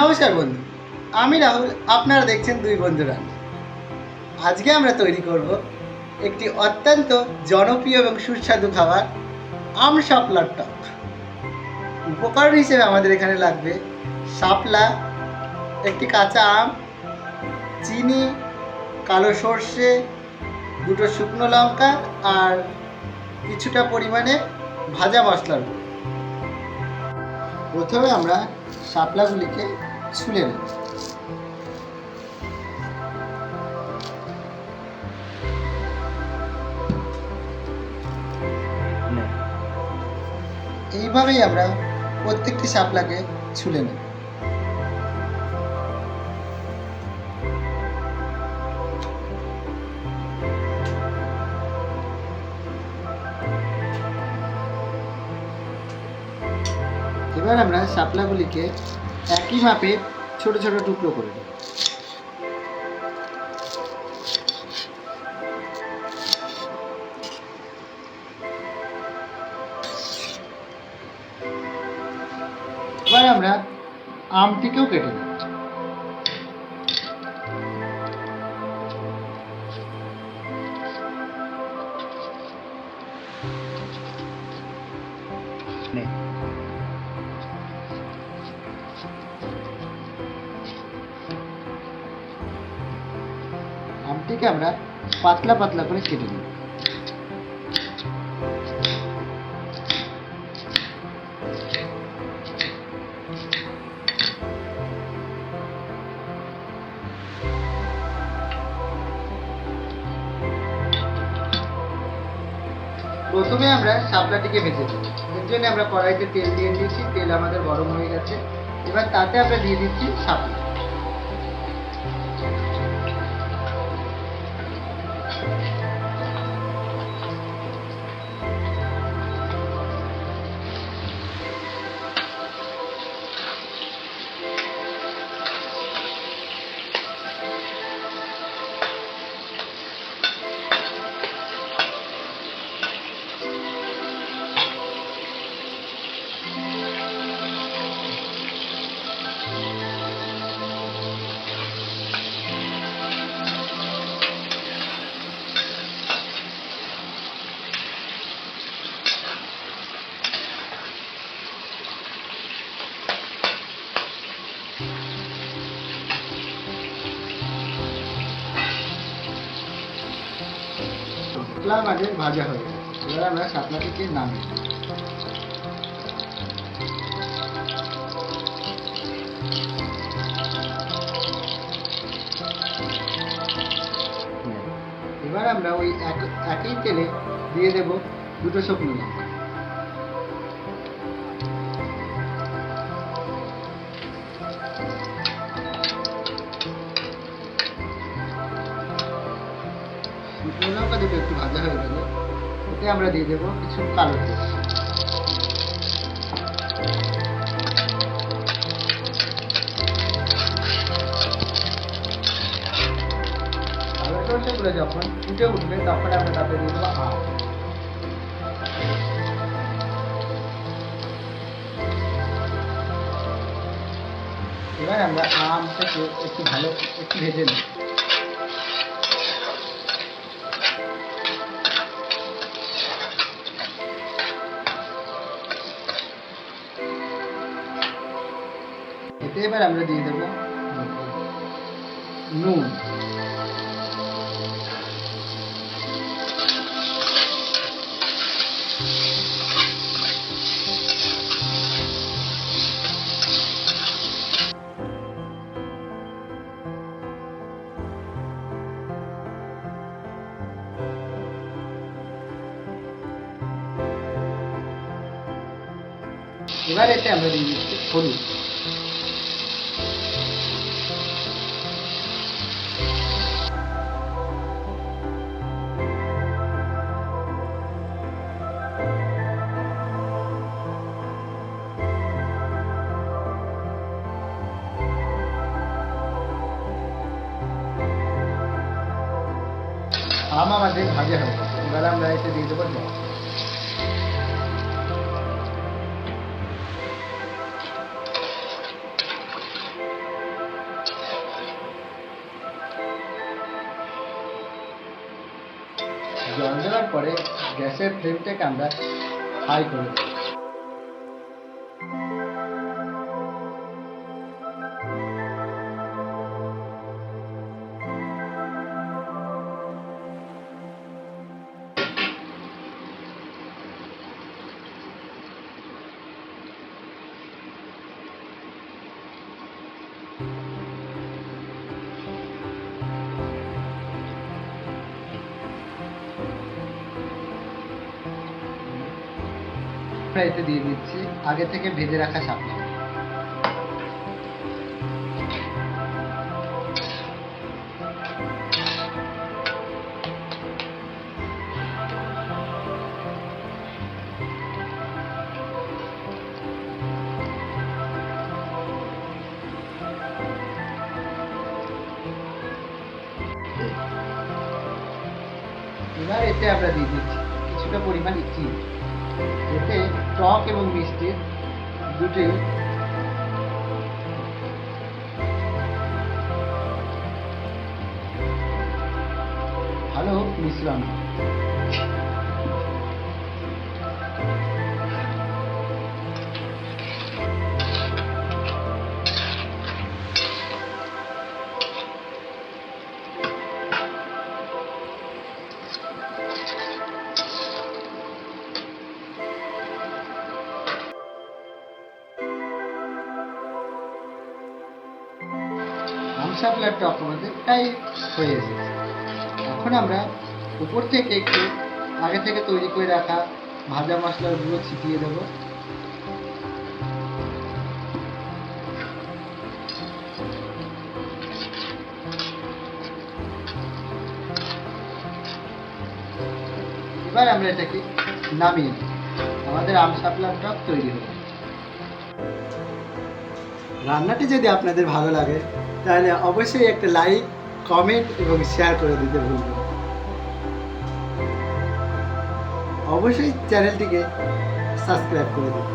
নমস্কার বন্ধু, আমি রাহুল, আপনারা দেখছেন দুই বন্ধু রান্না আজকে আমরা তৈরি করব একটি অত্যন্ত জনপ্রিয় এবং সুস্বাদু খাবার আম শাপলার টক। উপকরণ হিসেবে আমাদের এখানে লাগবে শাপলা, একটি কাঁচা আম, চিনি, কালো সর্ষে, দুটো শুকনো লঙ্কা আর কিছুটা পরিমাণে ভাজা মশলার গুঁড়ো। প্রথমে আমরা শাপলাগুলিকে ছুলে নেব। এইভাবেই আমরা প্রত্যেকটি শাপলাকে ছুলে নেব। এবার আমরা শাপলাগুলিকে একই মাপে ছোট ছোট টুকরো করে দেব এবার আমরা আমটিকেও কেটে দেব নে। আমরা পাতলা পাতলা করে কেটে নেব। প্রথমে আমরা শাপলাটিকে ভেজে দেবো এর জন্য আমরা কড়াইতে তেল দিয়ে দিয়েছি, তেল আমাদের গরম হয়ে গেছে। এবার তাতে আমরা দিয়ে দিচ্ছি শাপলা। শাপলা মাঝে ভাজা হয়ে এবার আমরা শাপলাটিকে থেকে নামি এবার আমরা ওই এক- একই তেলে দিয়ে দেব দুটো শুকনো লঙ্কা। শুকনো একটু ভাজা হয়ে গেলে ওতে আমরা দিয়ে দেবো কিছু কালো জিরে যখন ফুটে উঠবে, তখন আমরা তাতে দিয়ে দেবো আম। এবার আমরা আমটাকে একটু ভালো একটু ভেজে নিই এবার আমরা দিয়ে দেবো। নুন। এবার এতে আমরা দিয়ে দিচ্ছি হলুদ। ভাজে হবে। আমরা দিয়ে দেবো জল। জল দেওয়ার পরে গ্যাসের ফ্লেমটাকে আমরা হাই করে দেবো। এতে দিয়ে দিচ্ছি। আগে থেকে ভেজে রাখা শাপলা এবার এতে আমরা দিয়ে দিচ্ছি। কিছুটা পরিমাণ চিনি এতে টক এবং মিষ্টি দুটি ভালো মিশ্রণ। আমসাপলার টক আমাদের প্রায় হয়ে এসেছে এখন আমরা উপর থেকে একটু আগে থেকে তৈরি করে রাখা ভাজা মশলার গুঁড়ো ছিটিয়ে দেবো। এবার আমরা এটাকে নামিয়ে। আমাদের আম শাপলার টক তৈরি হলো রান্নাটি যদি আপনাদের ভালো লাগে, তাহলে অবশ্যই একটা লাইক কমেন্ট এবং শেয়ার করে দিতে ভুলবেন অবশ্যই চ্যানেলটিকে সাবস্ক্রাইব করে দিন।